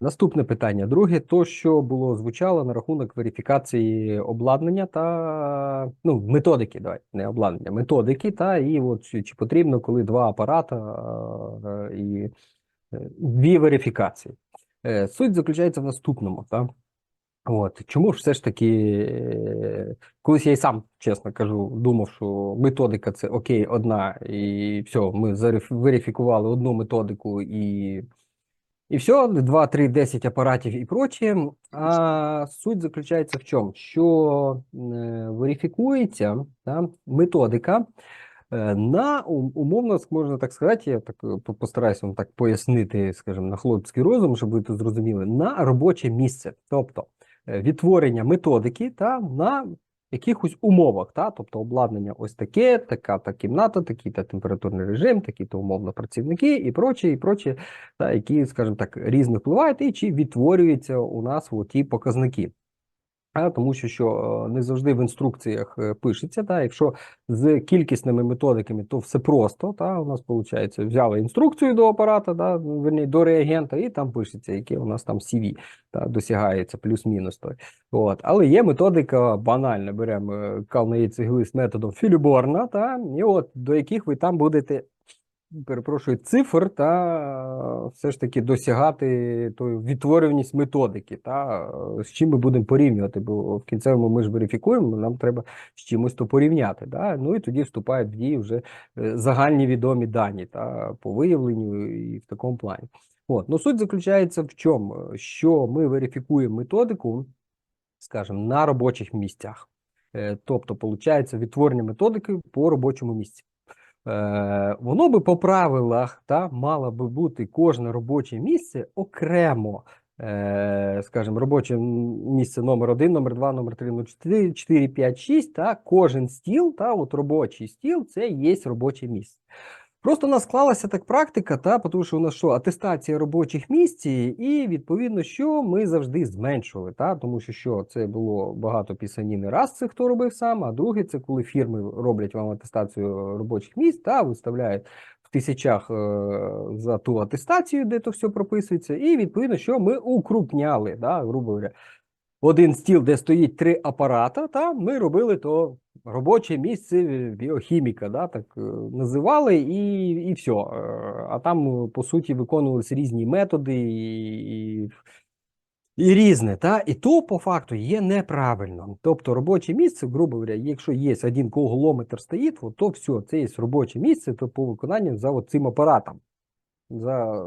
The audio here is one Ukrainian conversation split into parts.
Наступне питання. Друге, то що було звучало на рахунок верифікації обладнання та ну, методики, давай, не обладнання, методики, та і от чи, потрібно, коли два апарата е, і е, дві верифікації. Е, Суть заключається в наступному. Та? От чому ж все ж таки, колись я й сам чесно кажу, думав, що методика це окей, одна, і все, ми верифікували одну методику і. І все, 2, 3, 10 апаратів і прочее. А суть заключається в чому? Що е, верифікується та, методика е, на ум- умовно, можна так сказати, я так е, постараюся вам так пояснити, скажімо, на хлопський розум, щоб ви це зрозуміли, на робоче місце. Тобто відтворення методики та на якихось умовах, та? тобто обладнання ось таке, така та кімната, такий та температурний режим, такі то умовно працівники і прочі, і прочі, та, які, скажімо так, різно впливають, і чи відтворюються у нас ті показники. Тому що, що е, не завжди в інструкціях е, пишеться, та, якщо з кількісними методиками, то все просто, та, у нас виходить, взяли інструкцію до апарата, та, верні, до реагента, і там пишеться, яке у нас там CV, та, досягається плюс-мінус той. От. Але є методика банальна, беремо е, кал на яйцегли з методом Філіборна, та, і от, до яких ви там будете перепрошую, цифр та е, все ж таки досягати тою відтворюваність методики, та е, з чим ми будемо порівнювати, бо в кінцевому ми ж верифікуємо, нам треба з чимось то порівняти. Да? Ну і тоді вступають в дію вже е, загальні відомі дані та по виявленню і в такому плані. От, ну суть заключається в чому? Що ми верифікуємо методику, скажімо, на робочих місцях. Тобто, виходить, відтворення методики по робочому місці. Е, воно би по правилах та мало би бути кожне робоче місце окремо. Е, скажімо, робоче місце номер 1, номер 2, номер 3, номер 4, 4, 5, 6, та кожен стіл, та от робочий стіл, це є робоче місце. Просто у нас склалася так практика, та тому що у нас що атестація робочих місць, і відповідно, що ми завжди зменшували, та тому що що це було багато пісаніни. Раз це хто робив сам, а друге це коли фірми роблять вам атестацію робочих місць та виставляють в тисячах е, за ту атестацію, де то все прописується, і відповідно, що ми укрупняли, да, грубо говоря. Один стіл, де стоїть три апарата, та ми робили то робоче місце біохіміка, да, так е, називали, і, і все. А там, е, по суті, виконувалися різні методи і, і, і різне. Та? І то, по факту, є неправильно. Тобто робоче місце, грубо говоря, якщо є один круглометр стоїть, то все, це є робоче місце то по виконанню за цим апаратом за е,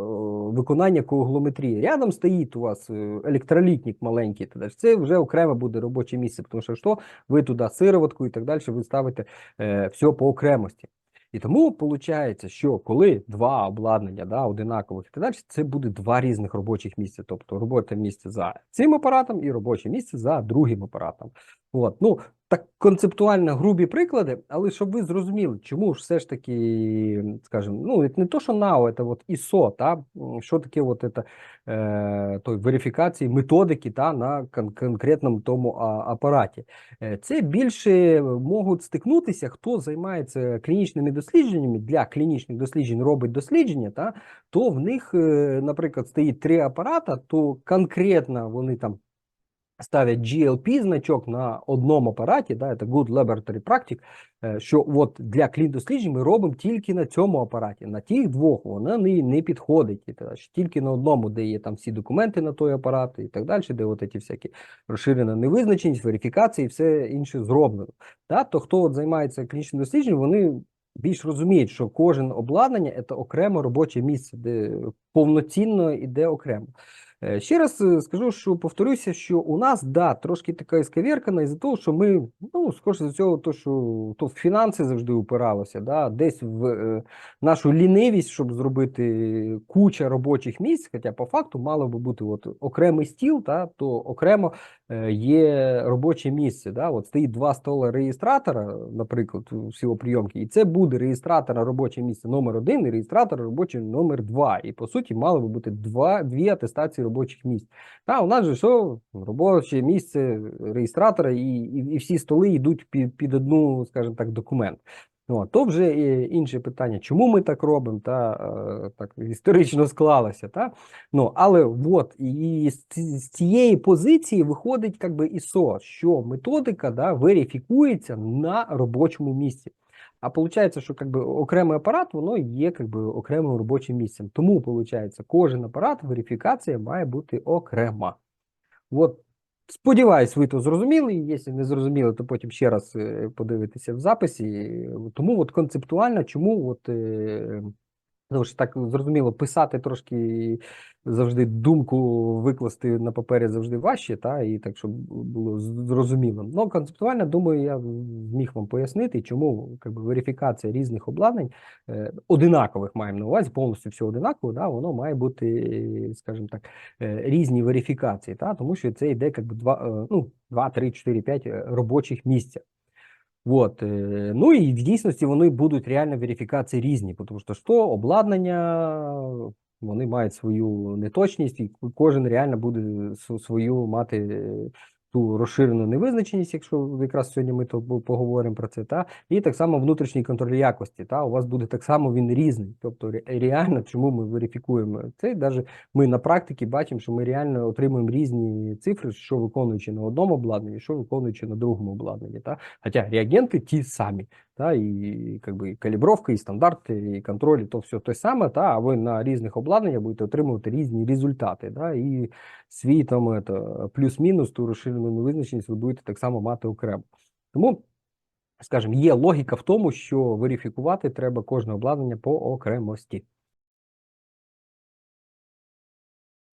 виконання круглометрії. Рядом стоїть у вас е, електролітник маленький, це вже окреме буде робоче місце, тому що що ви туди сироватку і так далі, ви ставите е, все по окремості. І тому виходить, що коли два обладнання да, одинакових і так далі, це буде два різних робочих місця. Тобто робоче місце за цим апаратом і робоче місце за другим апаратом. От. Ну, так концептуально грубі приклади, але щоб ви зрозуміли, чому ж все ж таки, скажімо, ну не то, що НАО, це от ISO, та що таке от це, е, той верифікації методики та на кон- конкретному тому апараті. Е, Це більше можуть стикнутися, хто займається клінічними дослідженнями для клінічних досліджень, робить дослідження, та то в них, е, наприклад, стоїть три апарата, то конкретно вони там ставлять GLP значок на одному апараті, да, це Good Laboratory Practice, е, що от для клін-досліджень ми робимо тільки на цьому апараті. На тих двох вона не, не підходить. І так. Тільки на одному, де є там всі документи на той апарат і так далі, де от ці всякі розширена невизначеність, верифікація і все інше зроблено. Да? То хто от займається клінічним дослідженням, вони більш розуміють, що кожен обладнання це окремо робоче місце, де повноцінно іде окремо. Е, Ще раз е, скажу, що повторюся, що у нас да, трошки така ісковіркана із-за того, що ми, ну, скоріше за цього, то, що то в фінанси завжди упиралося, да, десь в е, нашу лінивість, щоб зробити куча робочих місць, хоча по факту мало би бути от окремий стіл, та, то окремо є робоче місце. Да, от стоїть два стола реєстратора, наприклад, всього прийомки, і це буде реєстратора робоче місце номер один і реєстратора робоче номер два. І по суті мало би бути два, дві атестації робочих місць. Та у нас же що робоче місце реєстратора, і, і, і всі столи йдуть під, під одну, скажімо так, документ. Ну, а то вже інше питання, чому ми так робимо, та е, так історично склалося. Та? Ну, але от і з, цієї позиції виходить би ІСО, що методика да, верифікується на робочому місці. А виходить, що как би, окремий апарат воно є как би, окремим робочим місцем. Тому виходить, кожен апарат верифікація має бути окрема. От, сподіваюсь, ви то зрозуміли. Якщо не зрозуміли, то потім ще раз е, подивитися в записі. Тому от концептуально, чому от. Ну, ж так зрозуміло, писати трошки завжди думку викласти на папері завжди важче, та, і так, щоб було зрозуміло. Ну, концептуально, думаю, я зміг вам пояснити, чому би, верифікація різних обладнань, е, одинакових маємо на увазі, повністю все одинаково, да, воно має бути, скажімо так, е, різні верифікації, та, тому що це йде как би, два, е, ну, 2, 3, 4, 5 робочих місця. Вот. е, Ну і в дійсності вони будуть реально верифікації різні, тому що що обладнання, вони мають свою неточність, і кожен реально буде свою мати е, ту розширену невизначеність, якщо якраз сьогодні ми то поговоримо про це, та і так само внутрішній контроль якості. Та у вас буде так само він різний. Тобто реально, чому ми верифікуємо це, навіть ми на практиці бачимо, що ми реально отримуємо різні цифри, що виконуючи на одному обладнанні, що виконуючи на другому обладнанні. Та? Хотя реагенты те самі, та, і как і калібровка, і стандарти, і контроль, то все те саме, та, а ви на різних обладнаннях будете отримувати різні результати. Та, і свій там плюс-мінус, ту розширену невизначеність ви будете так само мати окремо. Тому, скажімо, є логіка в тому, що верифікувати треба кожне обладнання по окремості.